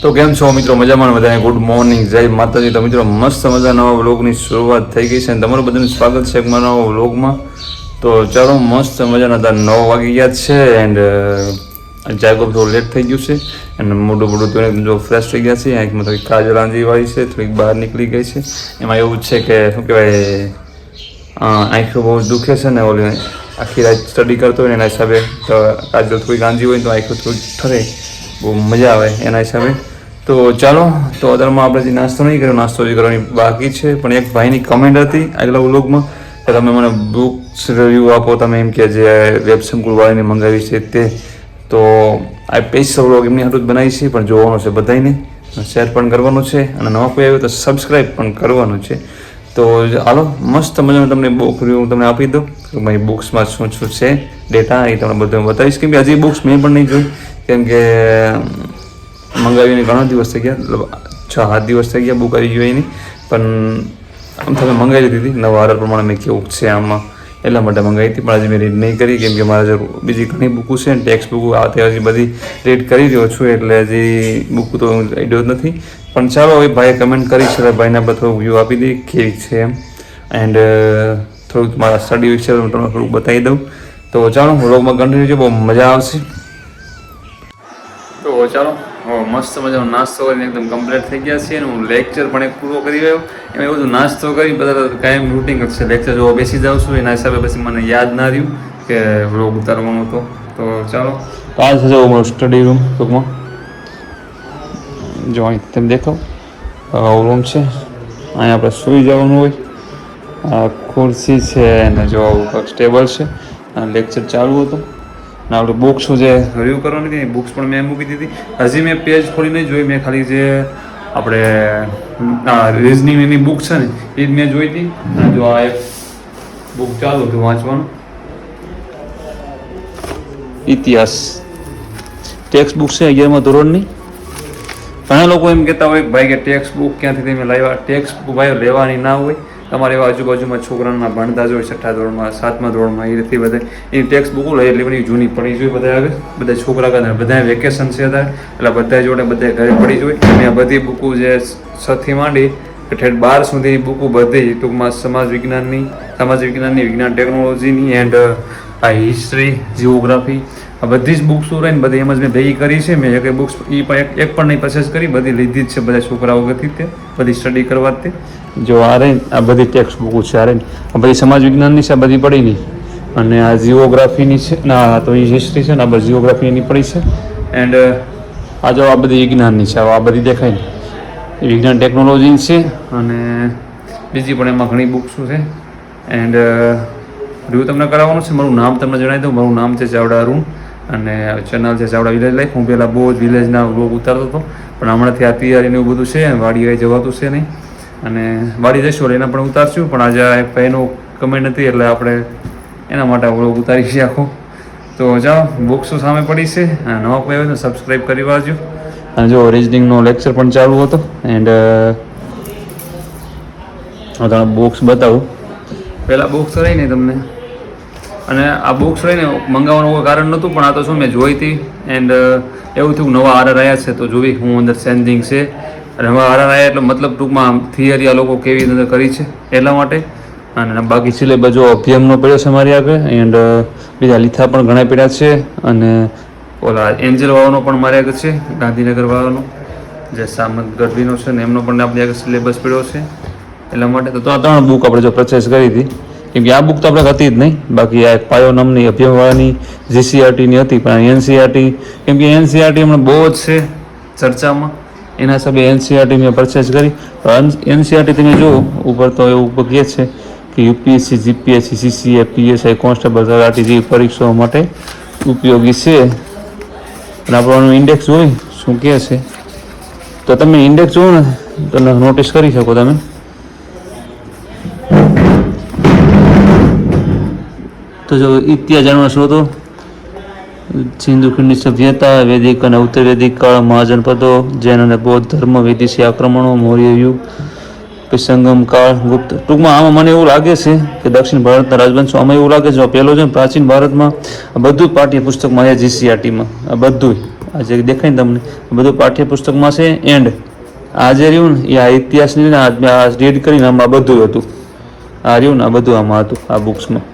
તો કેમ છો મિત્રો? મજામાં બધાને ગુડ મોર્નિંગ જય માતાજી. તો મિત્રો, મસ્ત મજા નવા વ્લોગની શરૂઆત થઈ ગઈ છે અને તમારું બધાનું સ્વાગત છે મારા નવા વ્લોગમાં. તો ચાલો, મસ્ત મજાના હતા. નવ વાગી ગયા છે એન્ડ જાગો થોડું લેટ થઈ ગયું છે અને મોઢું મોઢું તો જો ફ્રેશ થઈ ગયા છે. આંખમાં થોડીક કાજલ આંજીવાળી છે, થોડીક બહાર નીકળી ગઈ છે. એમાં એવું છે કે, શું કહેવાય આંખો બહુ દુખે છે ને ઓલી આખી રાત સ્ટડી કરતો હોય ને એના હિસાબે તો કાજલ થોડી ગાંજી હોય તો આંખો થોડી ઠરે. બહુ મજા આવે એના હિસાબે. તો ચાલો, તો અદરમાં આપણે જે નાસ્તો નહીં કર્યો, નાસ્તો જે કરવાની બાકી છે. પણ એક ભાઈની કમેન્ટ હતી આગલા વ્લોગમાં કે તમે મને બુક્સ રિવ્યૂ આપો, તમે એમ કે જે વેબ સંકુલવાળીને મંગાવી છે તે. તો આ સ્પેશિયલ વ્લોગ એમની હાટું જ બનાવી છે, પણ જોવાનો છે બધાને શેર પણ કરવાનું છે, અને નવા કોઈ આવ્યો તો સબસ્ક્રાઈબ પણ કરવાનું છે. તો હાલો, મસ્ત મજાનું તમને બુક રિવ્યૂ હું તમને આપી દઉં. કે ભાઈ બુક્સમાં શું શું છે ડેટા એ તમને બધું બતાવીશ. કેમ કે હજી બુક્સ મેં પણ નહીં જોઈ. કેમ કે મંગાવીને ઘણા દિવસ થઈ ગયા. છ, સાત દિવસ થઈ ગયા બુક આવી ગયો એની પણ આમ તમે મંગાવી લીધી હતી. નવા ઓર્ડર પ્રમાણે મેં કેવું છે આમાં. એટલા માટે મંગાવી હતી. પણ હજી મેં રીડ નહીં કરી, કેમ કે મારે બીજી ઘણી બુકો છે ને, ટેક્સ્ટ બુકો આ તે હજી બધી રીડ કરી રહ્યો છું, એટલે હજી બુક તો આઈડિયો જ નથી. પણ ચાલો, હવે ભાઈએ કમેન્ટ કરી છે ભાઈને આપણે થોડું વ્યૂ આપી દઈએ, કેવી છે એમ. એન્ડ થોડુંક મારા સ્ટડી વિશે હું તમને થોડુંક બતાવી દઉં. તો ચાલો વ્લોગમાં કન્ટિન્યુ છે, બહુ મજા આવશે. તો ચાલો. હવે મસ્ત મજાનો નાસ્તો કરીને એકદમ કમ્પ્લીટ થઈ ગયા છે અને હું લેક્ચર પણ એક પૂરો કરી રહ્યો. એમાં એવું બધું નાસ્તો કરી, બધા કાયમ રૂટિંગ જ છે. લેક્ચર જોવા બેસી જાઉં છું, એના હિસાબે પછી મને યાદ ના રહ્યું કે વ્લોગ ઉતારવાનો હતો. તો ચાલો. તો આ છે જો મારું સ્ટડી રૂમ ટૂંકમાં. જો અહીં તમે દેખો રૂમ છે. અહીંયા આપણે સૂઈ જવાનું હોય. આ ખુરશી છે અને જો ટેબલ છે. લેક્ચર ચાલુ હતો. ને આપણે બુક્સ જે રિવ્યૂ કરવાની હતી બુક્સ પણ મેં મૂકી દીધી. હજી મેં પેજ ખોલી નહીં જોઈ, મેં ખાલી જે આપણે રિઝનિંગ એની બુક છે ને, એ જ મેં જોઈ હતી. જો આ એક બુક ચાલુ હતું વાંચવાનું. ઇતિહાસ. ટેક્સ્ટ બુક છે અગિયારમાં ધોરણની. ઘણા લોકો એમ કહેતા હોય, ભાઈ કે ટેક્સ્ટ બુક ક્યાંથી તમે લાવ્યા? ટેક્સ્ટ બુક ભાઈ લેવાની ના હોય. તમારે આજુબાજુમાં છોકરાના ભણતા જ હોય, છઠ્ઠા ધોરણમાં, સાતમા ધોરણમાં, એ રીતે બધા. એની ટેક્સ્ટ બુક લઈ એટલે બધી જૂની પડી જોઈએ બધા આવે. બધા છોકરા કરતા બધા વેકેશન છે અત્યારે. એટલે બધા જોડે બધા ઘરે પડી જોઈ. અને આ બધી બુકો જે છથી માંડી ઠેઠ બાર સુધીની બુકો બધી ટૂંકમાં સમાજ વિજ્ઞાનની સમાજ વિજ્ઞાનની, વિજ્ઞાન ટેકનોલોજીની એન્ડ આ હિસ્ટ્રી જીઓગ્રાફી આ બધી જ બુક્સો રહીને બધી એમ જ મેં ભેગી કરી છે. મેં એક બુક્સ એ પણ એક પણ નહીં પરચેસ કરી, બધી લીધી જ છે બધા છોકરાઓ ગતિ તે, બધી સ્ટડી કરવા તે. જો આ રહી આ બધી ટેક્સ્ટ બુક છે, આ રહી આ બધી સમાજ વિજ્ઞાનની છે, આ બધી પડી નહીં. અને આ જીઓગ્રાફીની છે, ના તો એ હિસ્ટ્રી છે ને, આ બધી જીઓગ્રાફી એની પડી છે. એન્ડ આ જો આ બધી વિજ્ઞાનની છે, આ બધી દેખાય ને. વિજ્ઞાન ટેકનોલોજી છે અને બીજી પણ એમાં ઘણી બુક્સો છે. એન્ડ રિવ્યુ તમને કરાવવાનું છે. મારું નામ તમને જણાવી દઉં. મારું નામ છે ચાવડા અરુણ અને ચેનલ છે ચાવડા વિલેજ લાઈફ હું પહેલાં બહુ જ વિલેજના બ્લોગ ઉતારતો હતો. પણ હમણાંથી આ તૈયારીને એવું બધું છે. વાડી આવી જવાતું છે નહીં. અને વાડી જઈશું. એના પણ ઉતારશું. પણ આજે એક ભાઈનું કમેન્ટ હતી, એટલે આપણે એના માટે બ્લોગ ઉતારી છે આખો. તો જાઓ બુક્સો સામે પડી છે. અને નવા કોઈ આવ્યો તો સબસ્ક્રાઈબ કરી વાંચજો અને જો રિઝનિંગનો લેક્ચર પણ ચાલુ હતો. એન્ડ તમને બોક્સ બતાવું. પહેલાં બોક્સ રહીને તમને. અને આ બુક્સ લઈને મંગાવવાનું કોઈ કારણ નહોતું પણ આ તો શું મેં જોઈ હતી. એન્ડ એવું થયું નવા આરર આવ્યા છે તો જોઈ હું અંદર સેન્ડિંગ છે. અને નવા આરર આવ્યા એટલે મતલબ ટૂંકમાં થિયરી આ લોકો કેવી રીતે કરી છે એટલા માટે. અને બાકી સિલેબસ જો અભિયમનો પડ્યો છે મારી આગળ એન્ડ બીજા લીથા પણ ઘણા પડ્યા છે અને ઓલા એન્જલ વાળાનો પણ મારી આગળ છે ગાંધીનગર વાળાનો જે સામંત ગઢવીનો છે ને એમનો પણ આપણી આગળ સિલેબસ પડ્યો છે એટલા માટે. તો આ ત્રણ બુક આપણે જો પરચેસ કરી હતી કેમ કે આ બુક તો આપણે હતી જ નહીં. બાકી આ એક પાયો નામની અભ્યવાળાની જીસીઆરટીની હતી, પણ એનસીઆરટી કેમ કે એનસીઆરટી હમણાં બહુ જ છે ચર્ચામાં. એના હિસાબે એનસીઆરટી મેં પરચેસ કરી. એનસીઆરટી તમે જુઓ, ઉપર તો એવું કહે છે કે UPSC, GPSC, CCA, PSI, constable તલાટી જેવી પરીક્ષાઓ માટે ઉપયોગી છે. અને આપણો ઇન્ડેક્સ જોઈ શું કહે છે. તો તમે ઇન્ડેક્સ જુઓ ને, તો નોટિસ કરી શકો તમે. તો જો ઇતિહાસ હતો સિંધુ ખીણની સભ્યતા, વૈદિક અને ઉત્તર વૈદિક કાળ મહાજનપદો જૈન અને બૌદ્ધ ધર્મ, વિદેશી આક્રમણો, મૌર્ય યુગ, પછી સંગમ કાળ, ગુપ્ત. ટૂંકમાં આમાં મને એવું લાગે છે કે દક્ષિણ ભારતના રાજવંશો આમાં એવું લાગે છે. પહેલો છે પ્રાચીન ભારતમાં આ બધું જ પાઠ્ય પુસ્તકમાં છે જીસીઆરટીમાં આ બધું આ જે દેખાય ને તમને બધું પાઠ્યપુસ્તકમાં છે એન્ડ આ જે રહ્યું ને, એ આ ઇતિહાસની રીડ કરીને આમાં બધું હતું. આ રહ્યું ને, આ બધું આમાં હતું, આ બુક્સમાં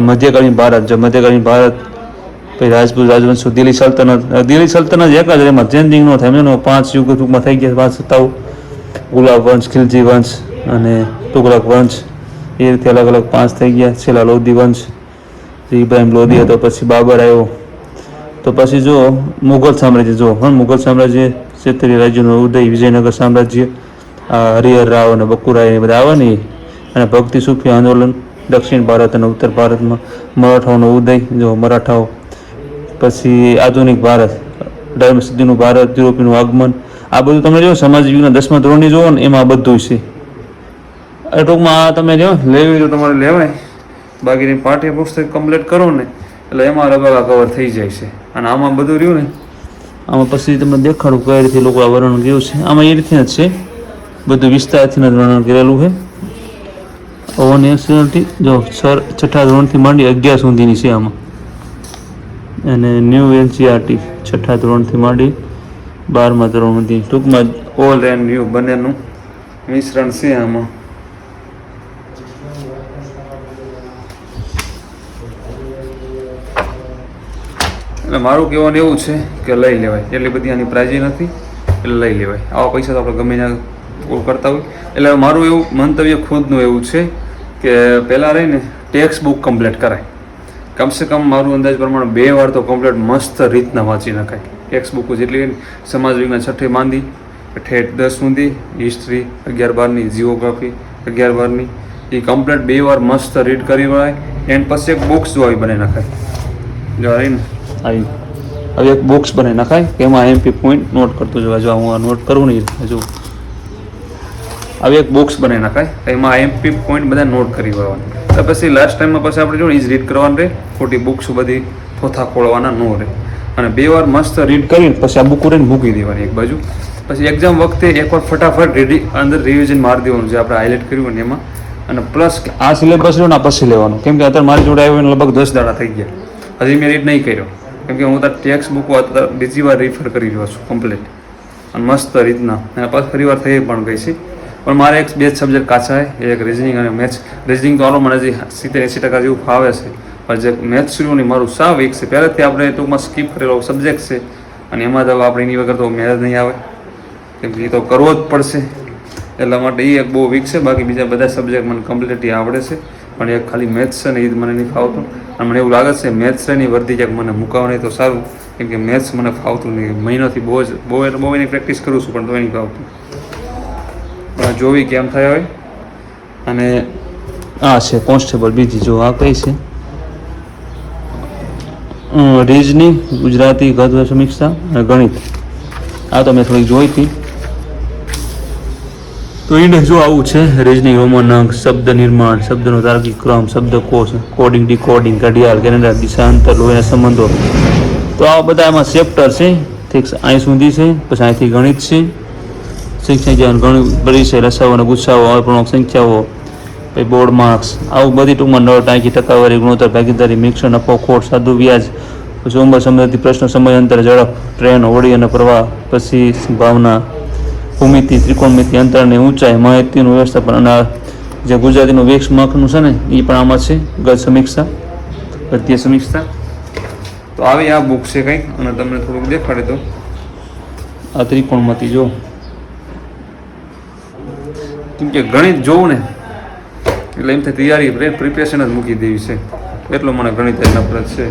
મધ્યકાલીન ભારત જો મધ્યકાલીન ભારત પછી રાજપૂત રાજવંશો દિલ્હી સલ્તનત દિલ્હી સલ્તનત એક જ એમાં ચેન્જિંગ ન થાય એનો પાંચ યુગ ટૂંકમાં થઈ ગયા પાંચ સત્તાઓ ગુલાબ વંશ, ખિલજી વંશ અને તુગલક વંશ, એ રીતે અલગ અલગ પાંચ થઈ ગયા, છેલ્લા લોધી વંશ ઇબ્રાહિમ લોધી હતો, પછી બાબર આવ્યો. તો પછી જો મુઘલ સામ્રાજ્ય, જો, હા, મુઘલ સામ્રાજ્ય ક્ષેત્રીય રાજ્યનો ઉદય, વિજયનગર સામ્રાજ્ય, આ હરિહર રાવ અને બકુરાય એ બધા આવે ને, અને ભક્તિ સૂફી આંદોલન દક્ષિણ ભારત અને ઉત્તર ભારતમાં મરાઠાઓનો ઉદય, જો મરાઠાઓ, પછી આધુનિક ભારત અઢારમી સદીનું ભારત, યુરોપીનું આગમન, આ બધું તમે જો સમાજ વિજ્ઞાન દસમા ધોરણની જોવો ને, એમાં બધું છે. ટૂંકમાં આ તમે જો, લેવી જો તમારે લેવાય. બાકીની પાઠ્યપુસ્તક કમ્પ્લીટ કરો ને, એટલે એમાં રબાગા કવર થઈ જાય છે. અને આમાં બધું રહ્યું ને, આમાં પછી તમને દેખાડું કઈ રીતે લોકો આ વર્ણન કર્યું છે. આમાં એ રીતે જ છે. બધું વિસ્તારથી વર્ણન કરેલું છે. ઓવન એક્સિડન્ટથી જો સર છઠ્ઠા ધોરણથી માંડી અગિયાર સુધીની છે આમાં. અને ન્યૂ એનસીઆરટી છઠ્ઠા ધોરણથી માંડી બારમા ધોરણ સુધી. ટૂંકમાં ઓલ એન્ડ ન્યૂ બંનેનું મિશ્રણ છે આમાં. એટલે મારું કહેવાનું એવું છે કે લઈ લેવાય. એટલી બધી આની પ્રાઇઝી નથી, એટલે લઈ લેવાય. આવા પૈસા તો આપણે ગમે ત્યાં કરતા હોય. એટલે મારું એવું મંતવ્ય ખુદનું એવું છે કે પહેલાં રહીને ટેક્સ્ટ બુક કમ્પ્લીટ કરાય. કમસે કમ મારું અંદાજ પ્રમાણે બે વાર તો કમ્પ્લીટ મસ્ત રીતના વાંચી નાખાય. ટેક્સ્ટ બુક જેટલી સમાજ વિજ્ઞાન છઠ્ઠી માંદી ઠેઠ દસ સુધી હિસ્ટ્રી અગિયાર બારની જીઓગ્રાફી અગિયાર બારની. એ કમ્પ્લીટ બે વાર મસ્ત રીડ કરી વળાય એન્ડ પછી એક બુક્સ જો આવી બનાવી નખાય. જો આવી ને આવી. હવે એક બોક્સ બનાવી નખાય એમાં એમપી પોઈન્ટ નોટ કરતો જવા જો હું આ નોટ કરું નહીં જો હવે એક બોક્સ બનાવી નાખાય. એમાં આઈએમપી પોઈન્ટ બધા નોટ કરી લેવાના તો પછી લાસ્ટ ટાઈમમાં પછી આપણે જો એ જ રીડ કરવાનું રહે. ખોટી બુક્સ બધી થોથા ખોળવાના ન રહે. અને બે વાર મસ્ત રીડ કરીને પછી આ બુક રહીને મૂકી દેવાની એક બાજુ. પછી એક્ઝામ વખતે એકવાર ફટાફટ રેડી અંદર રિવિઝન મારી દેવાનું જે આપણે હાઇલાઇટ કર્યું ને એમાં. અને પ્લસ આ સિલેબસ રહ્યો ને પછી લેવાનું. કેમ કે અત્યારે મારી જોડે આવ્યો લગભગ દસ દાડા થઈ ગયા. હજી મેં રીડ નહીં કર્યો. કેમ કે હું તાર ટેક્સ બુક બીજી વાર રિફર કરી રહ્યો છું કમ્પ્લીટ અને મસ્ત રીતના. અને પાછું ફરી વાર થઈ પણ ગઈ છે. પણ મારે એક બે સબ્જેક્ટ કાચા છે. એક રિઝનિંગ અને મેથ્સ રિઝનિંગ તો આનો મને હજી સિત્તેર એંસી ટકા જેવું ફાવે છે. પણ જે મેથ્સ રહ્યું ને મારું સાવ વીક છે. પહેલેથી આપણે ટૂંકમાં સ્કીપ કરેલો સબ્જેક્ટ છે. અને એમાં તો આપણે એની વગર તો મેળ નહીં આવે. કેમ કે એ તો કરવો જ પડશે. એટલા માટે એ એક બહુ વીક છે. બાકી બીજા બધા સબ્જેક્ટ મને કમ્પ્લીટલી આવડે છે. પણ એક ખાલી મેથ્સ છે ને એ મને નહીં ફાવતું. અને મને એવું લાગે છે મેથ્સ છે ને વર્ધી ક્યાંક મને મુકાવ નહીં તો સારું. કેમ કે મેથ્સ મને ફાવતું નહીં. મહિનોથી બહુ જ, બહુ એટલે બહુ એની પ્રેક્ટિસ કરું છું, પણ તો નહીં ફાવતું. જોવી કેમ થયા હોય? અને આ છે કોન્સ્ટેબલ, બીજી જો આ કઈ છે? રીઝનિંગ, ગુજરાતી ગદ્ય સમીક્ષા અને ગણિત. આ તો મેં થોડીક જોઈ હતી. તો એને જો આવું છે, રીઝનિંગ રોમન શબ્દ નિર્માણ, શબ્દનો તાર્કિક ક્રમ શબ્દકોશ કોડિંગ ડીકોડિંગ ઘડિયાળ કેનેડા દિશાંતર લોહીના સંબંધો. તો આ બધા એમાં ચેપ્ટર છે. ઠીક અહીં સુધી છે, પછી અહીંથી ગણિત છે. શિક્ષણ જ્ઞાન ઘણી બધી છે રસાઓ અને ગુસ્સાઓ અપૂર્ણાંક સંખ્યાઓ પછી બોર્ડ માર્ક્સ આવું બધી ટૂંકમાં નળ ટાંકી ટકાવારી ગુણોત્તર ભાગીદારી મિક્સર નફો ખોટ સાદું વ્યાજ પછી ઉંમર સંબંધિત પ્રશ્નો સમય અંતર ઝડપ ટ્રેન હોડી અને પ્રવાહ પછી ભાવના ભૂમિતિ ત્રિકોણમિતિ અંતરની ઊંચાઈ માહિતીનું વ્યવસ્થાપન અને જે ગુજરાતીનું વેક્ષ મખનું છે ને એ પણ આમાં છે ગત સમીક્ષા ગદ્ય સમીક્ષા. તો આવી આ બુક છે કંઈક અને તમને થોડુંક દેખાડે તો આ ત્રિકોણમાંથી જો. કેમ કે ગણિત જોઉં ને, એટલે એમ થાય તૈયારી પ્રિપેરેશન જ મૂકી દેવી છે. એટલો મને ગણિત જ નફરત છે.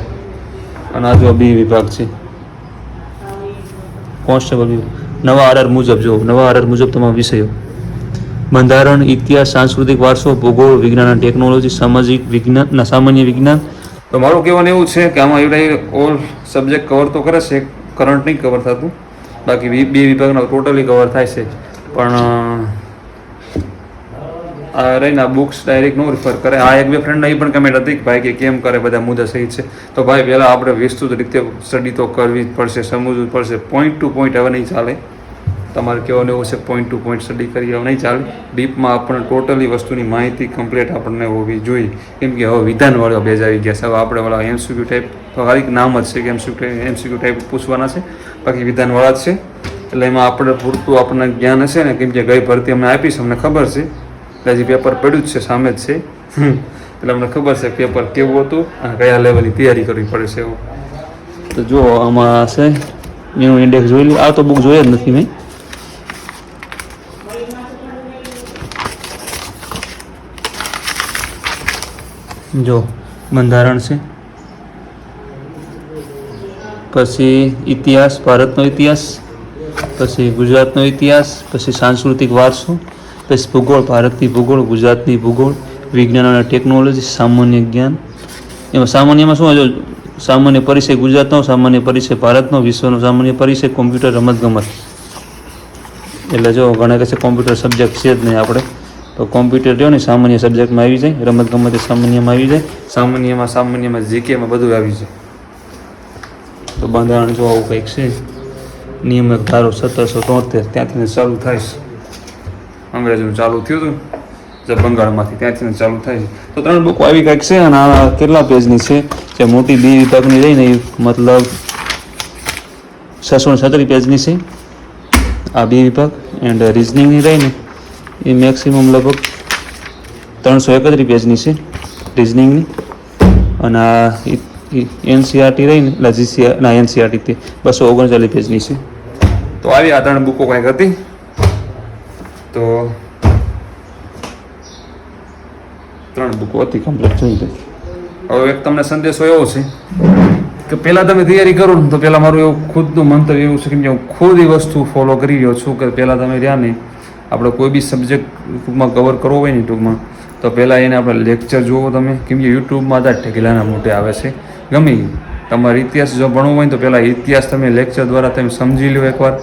અને આ બી વિભાગ છે. કોન્સ્ટેબલ નવા આરઆર મુજબ જો, નવા આરઆર મુજબ તમામ વિષયો. બંધારણ, ઇતિહાસ, સાંસ્કૃતિક વારસો, ભૂગોળ, વિજ્ઞાન અને ટેકનોલોજી સામાજિક વિજ્ઞાન સામાન્ય વિજ્ઞાન. તો મારું કહેવાનું એવું છે કે આમાં એવડા ઓલ સબ્જેક્ટ કવર તો કરે છે કરંટ નહીં કવર થતું. બાકી બે વિભાગના ટોટલી કવર થાય છે. પણ રહીને બુક્સ ડાયરેક્ટ નો રિફર કરે. આ એક બે ફ્રેન્ડ એ પણ કમેન્ટ હતી કે ભાઈ કે કેમ કરે બધા મુદ્દા સહિત છે. તો ભાઈ પહેલાં આપણે વિસ્તૃત રીતે સ્ટડી તો કરવી જ પડશે, સમજવું પડશે. પોઈન્ટ ટુ પોઈન્ટ હવે નહીં ચાલે. તમારે કહેવાનું એવું છે પોઈન્ટ ટુ પોઈન્ટ સ્ટડી કરી હવે નહીં ચાલે. ડીપમાં આપણને ટોટલી વસ્તુની માહિતી કમ્પ્લીટ આપણને હોવી જોઈએ. કેમ કે હવે વિધાનવાળા બેજ આવી ગયા છે. હવે આપણે વાળા એમસીક્યુ ટાઈપ તો ખાલી નામ જ છે કે એમસીક્યુ એમસીક્યુ ટાઈપ પૂછવાના છે. બાકી વિધાનવાળા જ છે. એટલે એમાં આપણે પૂરતું આપણને જ્ઞાન હશે ને, કેમ કે ગઈ ભરતી અમને આપીશ અમને ખબર છે. એટલે હજી પેપર પડ્યું જ છે સામે જ છે. એટલે અમને ખબર છે પેપર કેવું હતું અને કયા લેવલની તૈયારી કરવી પડે છે એવું. તો જો આમાં છે એનું ઇન્ડેક્સ જોઈ લઉં આ તો બુક જોઈએ જ નથી મેં. જો બંધારણ છે. પછી ઇતિહાસ ભારતનો ઇતિહાસ પછી ગુજરાતનો ઇતિહાસ પછી સાંસ્કૃતિક વારસો. પછી ભૂગોળ, ભારતની ભૂગોળ, ગુજરાતની ભૂગોળ, વિજ્ઞાન અને ટેકનોલોજી, સામાન્ય જ્ઞાન. એમાં સામાન્યમાં શું હજુ સામાન્ય પરિચય ગુજરાતનો, સામાન્ય પરિચય ભારતનો, વિશ્વનો, સામાન્ય પરિચય કોમ્પ્યુટર રમતગમત. એટલે જો ઘણા કહે છે કોમ્પ્યુટર સબ્જેક્ટ છે જ નહીં આપણે. તો કોમ્પ્યુટર રહ્યો ને, સામાન્ય સબ્જેક્ટમાં આવી જાય રમત ગમત સામાન્યમાં આવી જાય, સામાન્યમાં સામાન્યમાં જીકેમાં બધું આવી જાય. તો બંધારણ જો આવું કંઈક છે, નિયમક ધારો સત્તરસો તોતેર, ત્યાંથી શરૂ થાય છે. અંગ્રેજીનું ચાલુ થયું હતું. જે બંગાળમાંથી ત્યાંથી ચાલુ થાય છે. તો ત્રણ બુકો આવી કંઈક છે અને આ કેટલા પેજની છે? જે મોટી બી વિભાગની રહી ને એ મતલબ છસો છત્રીસ પેજની છે. આ બી વિભાગ એન્ડ રિઝનિંગની રહી ને એ મેક્સિમમ લગભગ ત્રણસો એકત્રીસ પેજની છે રિઝનિંગની અને આ એનસીઆરટી રહી ને એટલે જીસીઆર ના એનસીઆરટી તે બસો ઓગણચાલીસ પેજની છે. તો આવી આ ત્રણ બુકો કંઈક હતી. તો ત્રણ બુકો હતી કમ્પ્લીટ થઈ ગઈ. હવે એક તમને સંદેશો એવો છે કે પહેલાં તમે તૈયારી કરો ને તો પહેલાં મારું એવું ખુદનું મંતવ્ય એવું છે કે હું ખુદ એ વસ્તુ ફોલો કરી રહ્યો છું કે પહેલાં તમે રહ્યા નહીં. આપણે કોઈ બી સબ્જેક્ટ ટૂંકમાં કવર કરવો હોય ને ટૂંકમાં, તો પહેલાં એને આપણે લેક્ચર જુઓ તમે. કેમ કે યુટ્યુબમાં બધા ઢેકલાના મોટે આવે છે. ગમે. તમારે ઇતિહાસ જો ભણવું હોય ને તો પહેલાં ઇતિહાસ તમે લેક્ચર દ્વારા તમે સમજી લો એકવાર.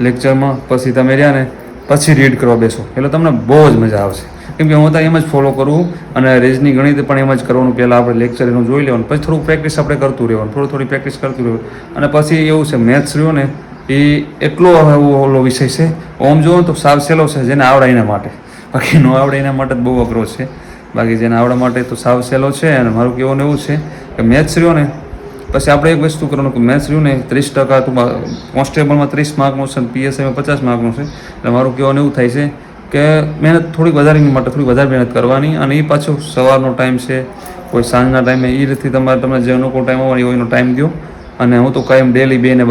લેક્ચરમાં પછી તમે રહ્યા ને પછી રીડ કરવા બેસો. એટલે તમને બહુ જ મજા આવશે. કેમ કે હું તો એમ જ ફોલો કરું અને રેજની ગણિત પણ એમ જ કરવાનું. પહેલાં આપણે લેક્ચર એનું જોઈ લેવાનું. પછી થોડુંક પ્રેક્ટિસ આપણે કરતું રહેવાનું. થોડું થોડી પ્રેક્ટિસ કરતું રહેવાનું. અને પછી એવું છે મેથ્સ રહ્યો ને, એ એટલો ઓલો વિષય છે. ઓમ જુઓ તો સાવ સહેલો છે, જેને આવડે એના માટે. બાકી ન આવડે એના માટે બહુ અઘરો છે. બાકી જેને આવડવા માટે તો સાવ સહેલો છે અને મારું કહેવાનું એવું છે કે મેથ્સ રહ્યો ને પછી આપણે એક વસ્તુ કરવાનું કે મેથ્સ રહ્યું ને ત્રીસ ટકા ટૂંકમાં કોન્સ્ટેબલમાં ત્રીસ માર્કનું છે પીએસઆઈમાં પચાસ માર્કનું છે. એટલે મારું કહેવાનું એવું થાય છે કે મહેનત થોડીક વધારેની માટે થોડી વધારે મહેનત કરવાની અને એ પાછું સવારનો ટાઈમ છે, કોઈ સાંજના ટાઈમે એ રીતથી તમારે તમને જે અનુકૂળ ટાઈમ હોય એનો ટાઈમ દો અને હું તો કાયમ ડેલી બે ને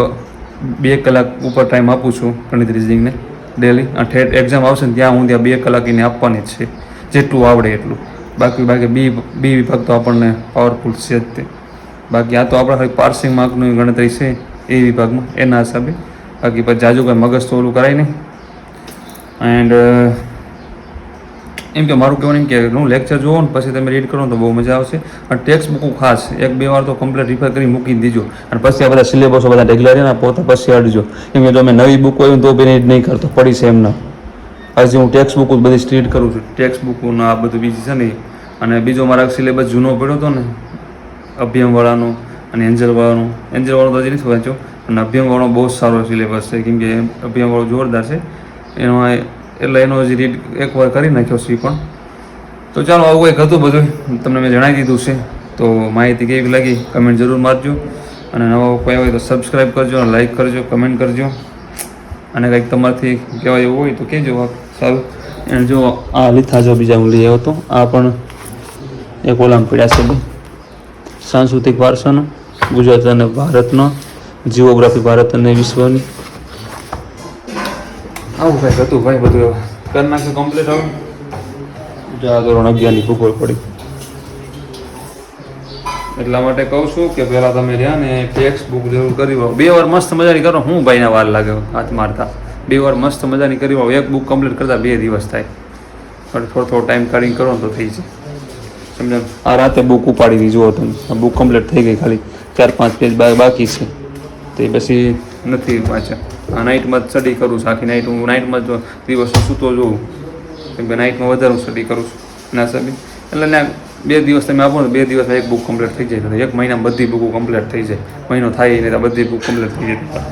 બે કલાક ઉપર ટાઈમ આપું છું ગણિત રિઝનિંગને ડેલી અને ઠેઠ એક્ઝામ આવશે ને ત્યાં હું ત્યાં બે કલાક એને આપવાની જ છે. જેટલું આવડે એટલું. બાકી બાકી બી બી વિભાગ તો આપણને પાવરફુલ છે જ તે. બાકી આ તો આપણા ખાલી પાર્સિંગ માર્કની ગણતરી છે, એ વિભાગમાં, એના હિસાબે. બાકી પછી જાજુ કંઈ મગજ તો ઓલું કરાય નહીં. એન્ડ એમ કે મારું કહેવાનું એમ કે હું લેક્ચર જોવો ને પછી તમે રીડ કરો તો બહુ મજા આવશે. અને ટેક્સ્ટ બુક ખાસ એક બે વાર તો કમ્પ્લીટ રિફર કરી મૂકી દીજો. અને પછી આ બધા સિલેબસો બધા રેગ્યુલર છે ને, પોતે પછી અડજો. એમ કે જો નવી બુક હોય તો બી રીડ નહીં કરતો, પડી છે એમના. પછી હું ટેક્સ્ટ બુક બધી સ્ટ્રીટ કરું છું. ટેક્સ્ટ બુકનું આ બધું બીજી છે ને અને બીજો મારા સિલેબસ જૂનો પડ્યો હતો ને અભ્યમવાળાનો અને એન્જલવાળાનું. એન્જલવાળો તો હજી નથી વાંચ્યો અને અભ્યમવાળો બહુ સારો સિલેબસ છે, કેમ કે અભ્યમવાળો જોરદાર છે. એનો એટલે એનો હજી રીડ એકવાર કરી નાખ્યો છે પણ. તો ચાલો, આવું કંઈક હતું બધું. તમને મેં જણાવી દીધું છે. તો માહિતી કેવી લાગી, કમેન્ટ જરૂર મારજો. અને નવા કોઈ હોય તો સબસ્ક્રાઈબ કરજો અને લાઇક કરજો કમેન્ટ કરજો. અને કંઈક તમારાથી કહેવાય એવું હોય તો કહેજો સારું. એને જો આ લીથા જો બીજા હું લઈ આવ્યો હતો. આ પણ એક ઓલામ પડ્યા છે બે. સાંસ્કૃતિક વારસાનો ગુજરાત અને ભારતનો જીઓગ્રાફી ભારત અને વિશ્વની. આવું કંઈક હતું ભાઈ બધું. કરી નાખ્યું કમ્પ્લીટ હવે? આ ધોરણ અગિયારની ભૂગોળ પડી. એટલા માટે કહું છું કે પહેલાં તમે રહ્યા ને ટેક્સ્ટ બુક જરૂર કરી લો બે વાર મસ્ત મજાની કરો. હું ભાઈના વાર લાગે હાથ મારતા. બે વાર મસ્ત મજાની કરી લો એક બુક કમ્પ્લીટ કરતા બે દિવસ થાય. પણ થોડો થોડો ટાઈમ કાઢીને કરો તો થઈ જાય. સમજાયું આ રાતે બુક ઉપાડી હતી જુઓ તમે. આ બુક કમ્પ્લીટ થઈ ગઈ ખાલી. ચાર પાંચ પેજ બાકી છે. તે પછી નથી પાછા. આ નાઇટમાં જ સ્ટડી કરું છું. આખી નાઇટ હું નાઇટમાં જ દિવસ સૂતો જોઉં. કેમ કે નાઇટમાં વધારે હું સ્ટડી કરું છું. ના સાહેબ. એટલે ને બે દિવસ તમે આપો ને બે દિવસમાં એક બુક કમ્પ્લીટ થઈ જાય. એક મહિનામાં બધી બુકો કમ્પ્લીટ થઈ જાય. મહિનો થાય નહીં બધી બુક કમ્પ્લીટ થઈ જાય.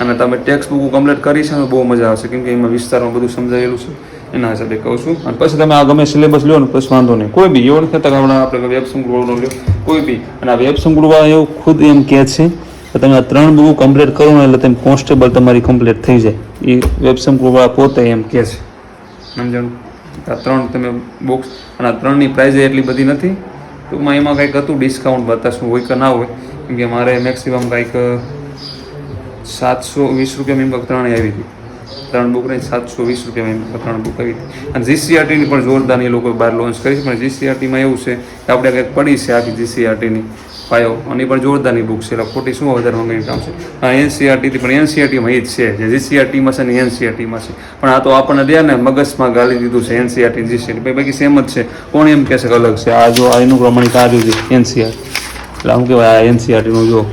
અને તમે ટેક્સ્ટ બુકો કમ્પ્લીટ કરી છે ને બહુ મજા આવશે. કેમ કે એમાં વિસ્તારમાં બધું સમજાવેલું છે. એના હિસાબે કહું છું. અને પછી તમે આ ગમે સિલેબસ લ્યો ને, પછી વાંધો નહીં. કોઈ બી, એવું નથી કહેતા હમણાં આપણે વેબ સંકુલવાળો લ્યો. કોઈ બી. અને આ વેબ સંકુલવાળા એવું ખુદ એમ કહે છે કે તમે આ ત્રણ બુક કમ્પ્લીટ કરો ને, એટલે તમે કોન્સ્ટેબલ તમારી કમ્પ્લીટ થઈ જાય. એ વેબ સંકુલવાળા પોતે એમ કહે છે. સમજણ? આ ત્રણ તમે બોક્સ અને આ ત્રણની પ્રાઇઝ એટલી બધી નથી. ટૂંકમાં એમાં કંઈક હતું ડિસ્કાઉન્ટ બતાશું હોય કે ના હોય. કેમ કે મારે મેક્સિમમ કંઈક સાતસો વીસ રૂપિયામાં એમ ત્રણે આવી હતી ત્રણ બુક રહી સાતસો વીસ રૂપિયામાં ત્રણ બુક આવી હતી. અને જીસીઆરટીની પણ જોરદાર એ લોકો બહાર લોન્ચ કરી છે, પણ જીસીઆરટીમાં એવું છે કે આપણે કંઈક પડી છે આખી જીસીઆરટીની પાયો અને એ પણ જોરદારની બુક છે, એટલે ખોટી શું વધારે મંગાવી કામ છે. હા એનસીઆરટીથી પણ એનસીઆરટીમાં એ જ છે, જે જીસીઆરટીમાં છે ને એનસીઆરટીમાં છે. પણ આ તો આપણને રહ્યા ને મગજમાં ગાલી દીધું છે એનસીઆરટી જીસીઆરટી બાકી સેમ જ છે. કોણ એમ કહેશે કે અલગ છે? આ જો આ એનું પ્રમાણે કાર્યું છે એનસીઆર એટલે આમ કહેવાય આ એનસીઆરટીનું જો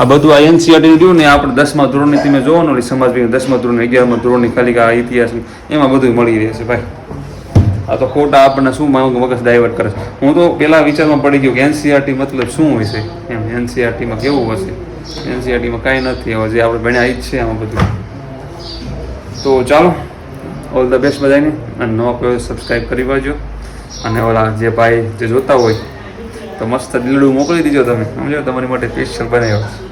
આ બધું આ એનસીઆરટી રહ્યું ને આપણે દસમા ધોરણની તમે જોવો ને સમાજ વિજ્ઞાન, દસમા ધોરણ અગિયારમા ધોરણની ખાલી આ ઇતિહાસ એમાં બધું મળી રહેશે ભાઈ. આ તો ખોટા આપણને શું માંગ, મગજ ડાયવર્ટ કરે છે. હું તો પેલા વિચારમાં પડી ગયો કે એનસીઆરટી મતલબ શું છે એમ, એનસીઆરટીમાં કેવું હશે? એનસીઆરટીમાં કાંઈ નથી હવે, જે આપણે ભણ્યા જ છે આમાં બધું. તો ચાલો ઓલ ધ બેસ્ટ બધાને અને નો કયો સબસ્ક્રાઈબ કરી પાજો અને ઓલા જે ભાઈ જે જોતા હોય, તો મસ્ત દિલડું મોકલી દીજો તમે. સમજો? તમારી માટે સ્પેશિયલ બનાવ્યો.